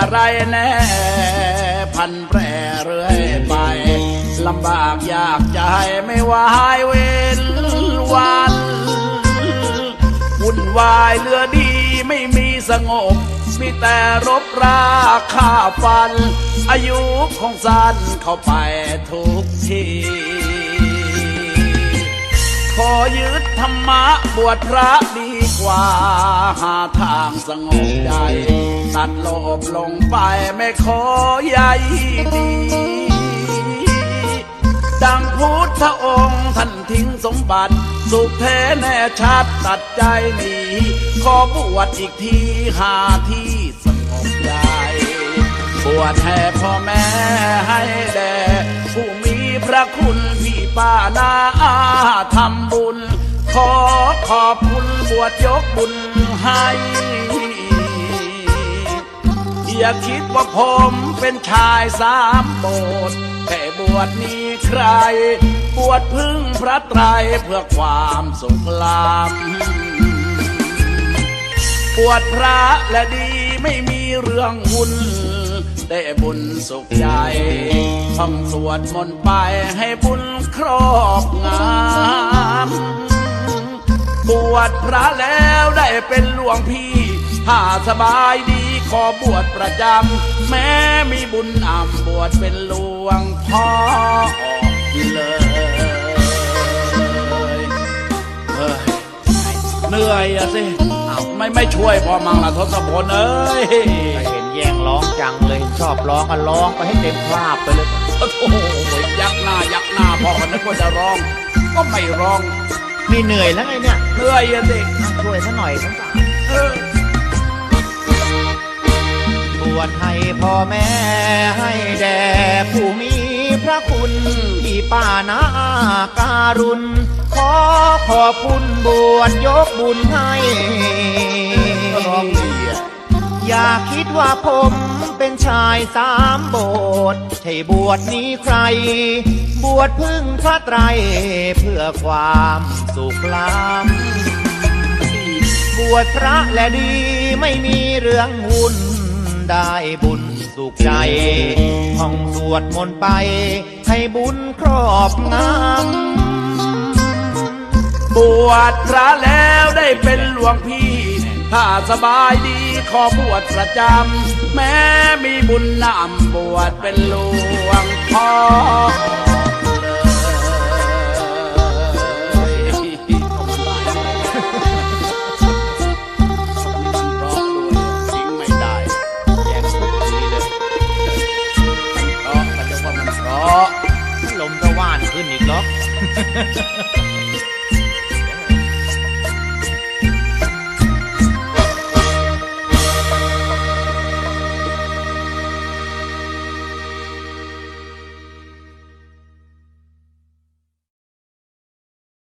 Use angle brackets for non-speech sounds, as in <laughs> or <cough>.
อะไรแน่พันแปรเรื่อยไปลำบากยากใจไม่วายเว้นวันวุ่นวายเรือดีไม่มีสงบ มีแต่รบราฆ่าฟัน อายุของสันเข้าไปทุกที ขอยึดธรรมะบวชพระดีกว่า หาทางสงบใจ ตัดโลภลงไปไม่ขอใยดี ดังพุทธองค์ท่านทิ้งสมบัติ สุขแท้แน่ชัดตัดใจหนีขอบวชอีกทีหาที่สงบใจบวชให้พ่อแม่ให้แด่ผู้มีพระคุณพี่ป้านาอา ขอบคุณบวชยกบุญให้อย่าคิดว่าผมเป็นชายสามโบสถ์แต่บวชนี้ใคร บวชพึ่งพระไตรเพื่อความสุขลำบวชพระและดีไม่มีเรื่องวุ่นได้บุญสุขใจท่องสวดมนต์ไปให้บุญครอบง วชพระแล้วได้เป็นหลวงพี่ ถ้าสบายดีขอบวชประจำ แม้มีบุญนำบวชเป็นหลวงพ่อเลยเฮ้ยเหนื่อยอะสิอ้าวไม่ไม่ช่วยพอมังละทศพลเอ้ยเห็นแย่งร้องจังเลยชอบร้องก็ร้องไปให้เต็มคราบไปเลย โอ้โหยักหน้ายักหน้าพอกันนึกว่าจะร้อง ก็ไม่ร้อง มีเหนื่อยแล้วไงเนี่ยเหนื่อยอะสิต้องช่วยซะหน่อยสงสารเออบวชให้พ่อแม่ให้แด่ผู้มีพระคุณพี่ป้านาการุณ ขอขอบคุณบวชยกบุญให้ก็ร้องดีอะอย่าคิดว่าผมเป็นชายสามโบสถ์ใช่บวชนี้ใคร บวชพึ่งพระไตรเพื่อความสุขล้ำบวชพระและดีไม่มีเรื่องวุ่นได้บุญสุขใจท่องสวดมนต์ไป ให้บุญครอบงำบวชพระแล้วได้เป็นหลวงพี่ ถ้าสบายดีขอบวชประจำ แม้มีบุญนำบวชเป็นหลวงพ่อ Música <laughs>